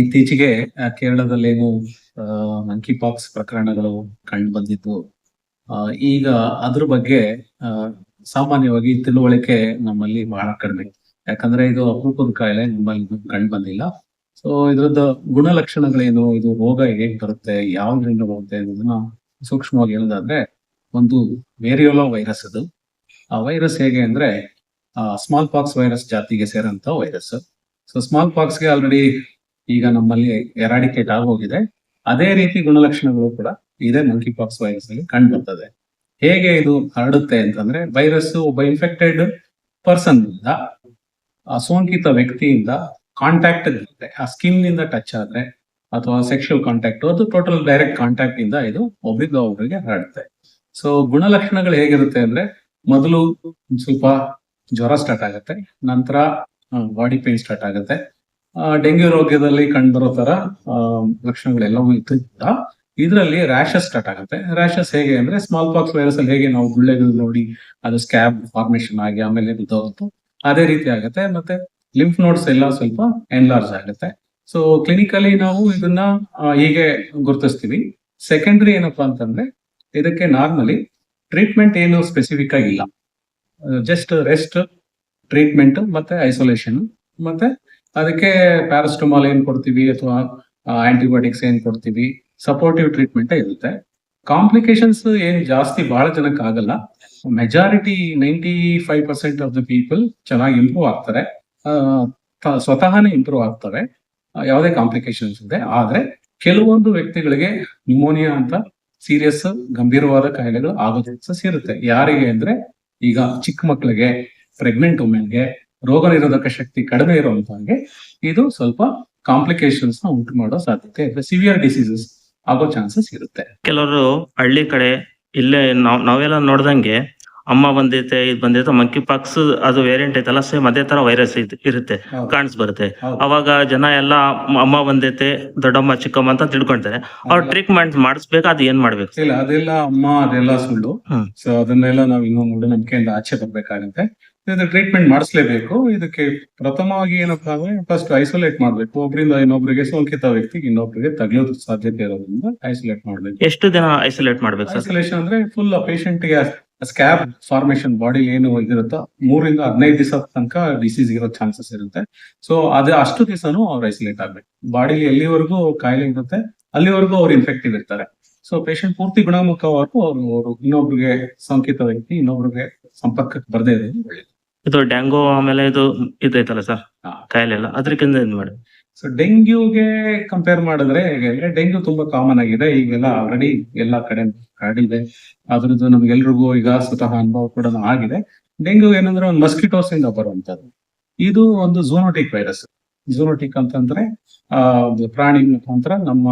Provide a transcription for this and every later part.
ಇತ್ತೀಚೆಗೆ ಕೇರಳದಲ್ಲಿ ಏನು ಮಂಕಿ ಪಾಕ್ಸ್ ಪ್ರಕರಣಗಳು ಕಂಡು ಆ, ಈಗ ಅದ್ರ ಬಗ್ಗೆ ಸಾಮಾನ್ಯವಾಗಿ ತಿಳುವಳಿಕೆ ನಮ್ಮಲ್ಲಿ ಬಹಳ ಕಡಿಮೆ. ಯಾಕಂದ್ರೆ ಇದು ಅಪರೂಪದ ಕಾಯಿಲೆ ನಮ್ಮಲ್ಲಿ ಕಂಡು ಬಂದಿಲ್ಲ. ಸೊ ಇದರದ ಗುಣಲಕ್ಷಣಗಳೇನು ಇದು ರೋಗ ಹೇಗ್ ಬರುತ್ತೆ ಯಾವ್ದ್ರಿಂದ ಬರುತ್ತೆ ಅನ್ನೋದನ್ನ ಸೂಕ್ಷ್ಮವಾಗಿ ಹೇಳೋದಾದ್ರೆ ಒಂದು ವೇರಿಯೋಲೋ ವೈರಸ್ ಅದು. ಆ ವೈರಸ್ ಹೇಗೆ ಅಂದ್ರೆ ಸ್ಮಾಲ್ ಪಾಕ್ಸ್ ವೈರಸ್ ಜಾತಿಗೆ ಸೇರಂತ ವೈರಸ್. ಸೊ ಸ್ಮಾಲ್ ಪಾಕ್ಸ್ಗೆ ಆಲ್ರೆಡಿ ಈಗ ನಮ್ಮಲ್ಲಿ ಎರಾಡಿಕೇಟ್ ಆಗೋಗಿದೆ. ಅದೇ ರೀತಿ ಗುಣಲಕ್ಷಣಗಳು ಕೂಡ ಇದೇ ಮಂಕಿ ಪಾಕ್ಸ್ ವೈರಸ್ ಅಲ್ಲಿ ಕಂಡು ಬರ್ತದೆ ಹೇಗೆ ಇದು ಹರಡುತ್ತೆ ಅಂತಂದ್ರೆ ವೈರಸ್ ಒಬ್ಬ ಇನ್ಫೆಕ್ಟೆಡ್ ಪರ್ಸನ್ ಇಂದ, ಆ ಸೋಂಕಿತ ವ್ಯಕ್ತಿಯಿಂದ ಕಾಂಟ್ಯಾಕ್ಟ್ ಇರುತ್ತೆ. ಆ ಸ್ಕಿನ್ನಿಂದ ಟಚ್ ಆದ್ರೆ ಅಥವಾ ಸೆಕ್ಷುವಲ್ ಕಾಂಟ್ಯಾಕ್ಟ್ ಅದು ಟೋಟಲ್ ಡೈರೆಕ್ಟ್ ಕಾಂಟ್ಯಾಕ್ಟ್ ಇಂದ ಇದು ಒಬ್ರಿಂದ ಒಬ್ಬರಿಗೆ ಹರಡುತ್ತೆ. ಸೊ ಗುಣಲಕ್ಷಣಗಳು ಹೇಗಿರುತ್ತೆ ಅಂದ್ರೆ, ಮೊದಲು ಸ್ವಲ್ಪ ಜ್ವರ ಸ್ಟಾರ್ಟ್ ಆಗುತ್ತೆ, ನಂತರ ಬಾಡಿ ಪೇನ್ ಸ್ಟಾರ್ಟ್ ಆಗುತ್ತೆ. ಡೆಂಗ್ಯೂ ರೋಗದಲ್ಲಿ ಕಂಡುಬರೋ ತರ ಆ, ಲಕ್ಷಣಗಳೆಲ್ಲವೂ ಇದ್ದ ಕೂಡ ಇದರಲ್ಲಿ ರ್ಯಾಷಸ್ ಸ್ಟಾರ್ಟ್ ಆಗುತ್ತೆ. ರ್ಯಾಷಸ್ ಹೇಗೆ ಅಂದ್ರೆ ಸ್ಮಾಲ್ ಪಾಕ್ಸ್ ವೈರಸ್ ಅಲ್ಲಿ ಹೇಗೆ ನಾವು ಗುಳ್ಳೆಗಳು ನೋಡಿ ಅದು ಸ್ಕ್ಯಾಬ್ ಫಾರ್ಮೇಶನ್ ಆಗಿ ಆಮೇಲೆ ಬಿದ್ದೋಗುತ್ತೆ. ಅದೇ ರೀತಿ ಆಗುತ್ತೆ. ಮತ್ತೆ ಲಿಂಫ್ ನೋಡ್ಸ್ ಎಲ್ಲ ಸ್ವಲ್ಪ ಎನ್ಲಾರ್ಜ್ ಆಗುತ್ತೆ. ಸೊ ಕ್ಲಿನಿಕಲಿ ನಾವು ಇದನ್ನ ಹೀಗೆ ಗುರುತಿಸ್ತೀವಿ. ಸೆಕೆಂಡ್ರಿ ಏನಪ್ಪಾ ಅಂತಂದ್ರೆ ಇದಕ್ಕೆ ನಾರ್ಮಲಿ ಟ್ರೀಟ್ಮೆಂಟ್ ಏನು ಸ್ಪೆಸಿಫಿಕ್ ಆಗಿಲ್ಲ ಜಸ್ಟ್ ರೆಸ್ಟ್ ಟ್ರೀಟ್ಮೆಂಟ್ ಮತ್ತೆ ಐಸೋಲೇಷನ್ ಮತ್ತೆ ಅದಕ್ಕೆ ಪ್ಯಾರಾಸ್ಟಮಾಲ್ ಏನ್ ಕೊಡ್ತೀವಿ ಅಥವಾ ಆಂಟಿಬಯೋಟಿಕ್ಸ್ ಏನ್ ಕೊಡ್ತೀವಿ ಸಪೋರ್ಟಿವ್ ಟ್ರೀಟ್ಮೆಂಟ್ ಇರುತ್ತೆ. ಕಾಂಪ್ಲಿಕೇಶನ್ಸ್ ಏನ್ ಜಾಸ್ತಿ ಬಹಳ ಜನಕ್ಕೆ ಆಗಲ್ಲ. Majority ninety five percent of the people ಚೆನ್ನಾಗಿ ಇಂಪ್ರೂವ್ ಆಗ್ತಾರೆ. ಸ್ವತಃನೇ ಇಂಪ್ರೂವ್ ಆಗ್ತವೆ ಆ, ಯಾವುದೇ ಕಾಂಪ್ಲಿಕೇಶನ್ಸ್ ಇದೆ. ಆದ್ರೆ ಕೆಲವೊಂದು ವ್ಯಕ್ತಿಗಳಿಗೆ ನ್ಯೂಮೋನಿಯಾ ಅಂತ ಸೀರಿಯಸ್ ಗಂಭೀರವಾದ ಕಾಯಿಲೆಗಳು ಆಗೋ ಚಾನ್ಸಸ್ ಇರುತ್ತೆ. ಯಾರಿಗೆ ಅಂದ್ರೆ ಈಗ ಚಿಕ್ಕ ಮಕ್ಕಳಿಗೆ ಪ್ರೆಗ್ನೆಂಟ್ ವುಮೆನ್ಗೆ ರೋಗ ನಿರೋಧಕ ಶಕ್ತಿ ಕಡಿಮೆ ಇರುವಂತವ್ರಿಗೆ ಇದು ಸ್ವಲ್ಪ ಕಾಂಪ್ಲಿಕೇಶನ್ಸ್ನ ಉಂಟು ಮಾಡೋ ಸಾಧ್ಯತೆ ಇದೆ. ಸಿವಿಯರ್ ಡಿಸೀಸಸ್ ಆಗೋ ಚಾನ್ಸಸ್ ಇರುತ್ತೆ. ಕೆಲವರು ಹಳ್ಳಿ ಕಡೆ ಇಲ್ಲೇ ನಾವ್ ನಾವೆಲ್ಲ ನೋಡ್ದಂಗೆ ಅಮ್ಮ ಬಂದೈತೆ ಇದ್ ಬಂದೈತೆ ಮಂಕಿ ಪಾಕ್ಸ್ ಅದು ವೇರಿಯಂಟ್ ಐತಲ್ಲ ಸೇಮ್ ಅದೇ ತರ ವೈರಸ್ ಇರುತ್ತೆ ಕಾಣಿಸ್ ಬರುತ್ತೆ. ಅವಾಗ ಜನ ಎಲ್ಲ ಅಮ್ಮ ಬಂದೈತೆ ದೊಡ್ಡಮ್ಮ ಚಿಕ್ಕಮ್ಮ ಅಂತ ತಿಳ್ಕೊಂತಾರೆ. ಅವ್ರ ಟ್ರೀಟ್ಮೆಂಟ್ ಮಾಡಿಸ್ಬೇಕು ಅದು ಏನ್ ಮಾಡ್ಬೇಕು? ಇಲ್ಲ ಅದೆಲ್ಲ ಅಮ್ಮ ಅದೆಲ್ಲ ಸುಳ್ಳು. ಸೊ ಅದನ್ನೆಲ್ಲ ನಾವ್ ಇನ್ನೊಂದು ಮೂಢನಂಬಿಕೆಯಿಂದ ಆಚೆ ಬರ್ಬೇಕಾಗುತ್ತೆ. ಇದು ಟ್ರೀಟ್ಮೆಂಟ್ ಮಾಡಿಸ್ಲೇಬೇಕು. ಇದಕ್ಕೆ ಪ್ರಥಮವಾಗಿ ಏನಪ್ಪಾ ಅಂದ್ರೆ ಫಸ್ಟ್ ಐಸೋಲೇಟ್ ಮಾಡ್ಬೇಕು. ಒಬ್ಬರಿಂದ ಇನ್ನೊಬ್ಬರಿಗೆ ಸೋಂಕಿತ ವ್ಯಕ್ತಿಗೆ ಇನ್ನೊಬ್ಬರಿಗೆ ತಗಲೋದ್ ಸಾಧ್ಯತೆ ಇರೋದ್ರಿಂದ ಐಸೋಲೇಟ್ ಮಾಡ್ಬೇಕು. ಎಷ್ಟು ದಿನ ಐಸೋಲೇಟ್ ಮಾಡ್ಬೇಕು ಐಸೋಲೇಷನ್ ಅಂದ್ರೆ ಫುಲ್ ಪೇಷಂಟ್ಗೆ ಸ್ಕ್ಯಾಬ್ ಫಾರ್ಮೇಶನ್ ಬಾಡಿ ಏನು ಇದಿರುತ್ತೋ ಮೂರಿಂದ ಹದಿನೈದು ದಿವಸ ತನಕ ಡಿಸೀಸ್ ಇರೋ ಚಾನ್ಸಸ್ ಇರುತ್ತೆ. ಸೊ ಅದೇ ಅಷ್ಟು ದಿವಸನೂ ಅವ್ರು ಐಸೋಲೇಟ್ ಆಗ್ಬೇಕು. ಬಾಡಿಲಿ ಎಲ್ಲಿವರೆಗೂ ಕಾಯಿಲೆ ಇರುತ್ತೆ ಅಲ್ಲಿವರೆಗೂ ಅವ್ರು ಇನ್ಫೆಕ್ಟಿವ್ ಇರ್ತಾರೆ. ಸೊ ಪೇಷಂಟ್ ಪೂರ್ತಿ ಗುಣಮುಖವಾಗೂ ಅವರು ಅವರು ಇನ್ನೊಬ್ರಿಗೆ ಸೋಂಕಿತ ವ್ಯಕ್ತಿ ಇನ್ನೊಬ್ರಿಗೆ ಸಂಪರ್ಕಕ್ಕೆ ಬರದೇ ಇರೋದು ಒಳ್ಳೇದು. ಇದು ಡೆಂಗೋ ಆಮೇಲೆ ಇದು ಇದೈತಲ್ಲ ಸರ್. ಕಾಯಿಲೆ ಎಲ್ಲ ಅದಕ್ಕಿಂತ ಇದು ಮಾಡಿ. ಸೊ ಡೆಂಗ್ಯೂಗೆ ಕಂಪೇರ್ ಮಾಡಿದ್ರೆ ಹೇಗೆ ಡೆಂಗ್ಯೂ ತುಂಬಾ ಕಾಮನ್ ಆಗಿದೆ. ಈಗೆಲ್ಲ ಆಲ್ರೆಡಿ ಎಲ್ಲಾ ಕಡೆ ಹರಡಿದೆ ಅದ್ರದ್ದು ನಮ್ಗೆಲ್ರಿಗೂ ಈಗ ಸ್ವತಃ ಅನುಭವ ಕೂಡ ಆಗಿದೆ. ಡೆಂಗ್ಯೂ ಏನಂದ್ರೆ ಒಂದು ಮಸ್ಕಿಟೋಸ್ ಇಂದ ಬರುವಂತದ್ದು ಇದು ಒಂದು ಝೋನೋಟಿಕ್ ವೈರಸ್ ಝೋನೋಟಿಕ್ ಅಂತಂದ್ರೆ ಆ ಒಂದು ಪ್ರಾಣಿ ಮುಖಾಂತರ ನಮ್ಮ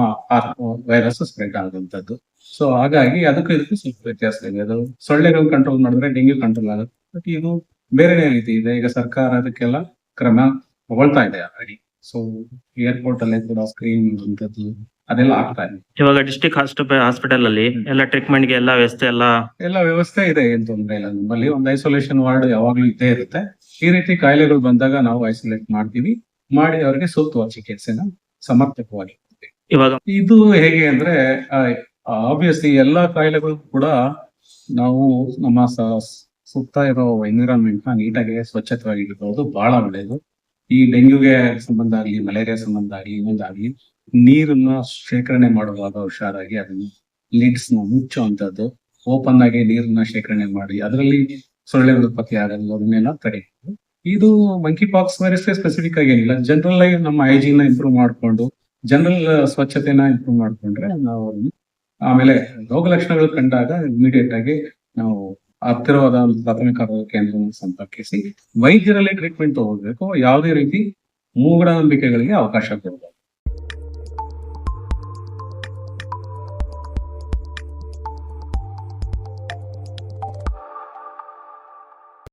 ವೈರಸ್ ಸ್ಪ್ರೆಡ್ ಆಗುವಂತದ್ದು ಸೊ ಹಾಗಾಗಿ ಅದಕ್ಕೂ ಇದಕ್ಕೂ ಸ್ವಲ್ಪ ವ್ಯತ್ಯಾಸ ಇದೆ ಅದು ಸೊಳ್ಳೆಗಳು ಕಂಟ್ರೋಲ್ ಮಾಡಿದ್ರೆ ಡೆಂಗ್ಯೂ ಕಂಟ್ರೋಲ್ ಆಗುತ್ತೆ. ಬಟ್ ಇದು ಬೇರೆನೇ ರೀತಿ ಇದೆ. ಈಗ ಸರ್ಕಾರ ಅದಕ್ಕೆಲ್ಲ ಕ್ರಮ ತಗೊಳ್ತಾ ಇದೆ ಆಲ್ರೆಡಿ ಸೊ ಏರ್ಪೋರ್ಟ್ ಅಲ್ಲಿ ಕೂಡ ಸ್ಕ್ರೀನ್ ಅಂತದ್ದು ಅದೆಲ್ಲ ಆಗ್ತಾ ಇದೆ. ಇವಾಗ ಡಿಸ್ಟಿಕ್ ಹಾಸ್ಪಿಟಲ್ ಅಲ್ಲಿ ಎಲ್ಲ ಟ್ರೀಟ್ಮೆಂಟ್ಗೆ ಎಲ್ಲ ವ್ಯವಸ್ಥೆ ಎಲ್ಲ ಎಲ್ಲ ವ್ಯವಸ್ಥೆ ಇದೆ ಏನ್ ತೊಂದ್ರೆ ಇಲ್ಲ. ನಮ್ಮಲ್ಲಿ ಒಂದು ಐಸೋಲೇಷನ್ ವಾರ್ಡ್ ಯಾವಾಗ್ಲೂ ಇದ್ದೇ ಇರುತ್ತೆ. ಈ ರೀತಿ ಕಾಯಿಲೆಗಳು ಬಂದಾಗ ನಾವು ಐಸೋಲೇಟ್ ಮಾಡ್ತೀವಿ. ಮಾಡಿ ಅವರಿಗೆ ಸೂಕ್ತವಾದ ಚಿಕಿತ್ಸೆನ ಸಮರ್ಪಕವಾಗಿ ಇವಾಗ ಇದು ಹೇಗೆ ಅಂದ್ರೆ ಆಬ್ವಿಯಸ್ಲಿ ಎಲ್ಲಾ ಕಾಯಿಲೆಗಳು ಕೂಡ ನಾವು ನಮ್ಮ ಸುತ್ತ ಇರೋ ಎನ್ವಿರಾನ್ಮೆಂಟ್ನ ನೀಟಾಗಿ ಸ್ವಚ್ಛತವಾಗಿ ಇಟ್ಕೊಳ್ಳೋದು ಬಹಳ ಒಳ್ಳೆಯದು. ಈ ಡೆಂಗ್ಯೂಗೆ ಸಂಬಂಧ ಆಗಲಿ, ಮಲೇರಿಯಾ ಸಂಬಂಧ ಆಗಲಿ ಇನ್ನೊಂದಾಗಲಿ ನೀರನ್ನ ಶೇಖರಣೆ ಮಾಡುವಾಗ ಹುಷಾರಾಗಿ ಅದನ್ನ ಲಿಡ್ಸ್ನ ಮುಚ್ಚುವಂತದ್ದು. ಓಪನ್ ಆಗಿ ನೀರನ್ನ ಶೇಖರಣೆ ಮಾಡಿ, ಅದರಲ್ಲಿ ಸೊಳ್ಳೆ ಉತ್ಪತ್ತಿ ಆಗಲ್ಲ ಅದನ್ನೆಲ್ಲ ತಡೆಯುವುದು. ಇದು ಮಂಕಿ ಪಾಕ್ಸ್ ವೈರಸ್ ಸ್ಪೆಸಿಫಿಕ್ ಆಗಿ ಏನಿಲ್ಲ. ಜನರಲ್ ಆಗಿ ನಮ್ಮ ಹೈಜೀನ್ ಇಂಪ್ರೂವ್ ಮಾಡ್ಕೊಂಡು ಜನರಲ್ ಸ್ವಚ್ಛತೆನ ಇಂಪ್ರೂವ್ ಮಾಡ್ಕೊಂಡ್ರೆ ನಾವು ಆಮೇಲೆ ರೋಗ ಲಕ್ಷಣಗಳು ಕಂಡಾಗ ಇಮಿಡಿಯೇಟ್ ಆಗಿ ನಾವು ಹತ್ತಿರವಾದ ಪ್ರಾಥಮಿಕ ಆರೋಗ್ಯ ಕೇಂದ್ರವನ್ನು ಸಂಪರ್ಕಿಸಿ ವೈದ್ಯರಲ್ಲೇ ಟ್ರೀಟ್ಮೆಂಟ್ ತಗೋಬೇಕು. ಯಾವುದೇ ರೀತಿ ಮೂಢನಂಬಿಕೆಗಳಿಗೆ ಅವಕಾಶ ಕೊಡಬಾರ್ದು.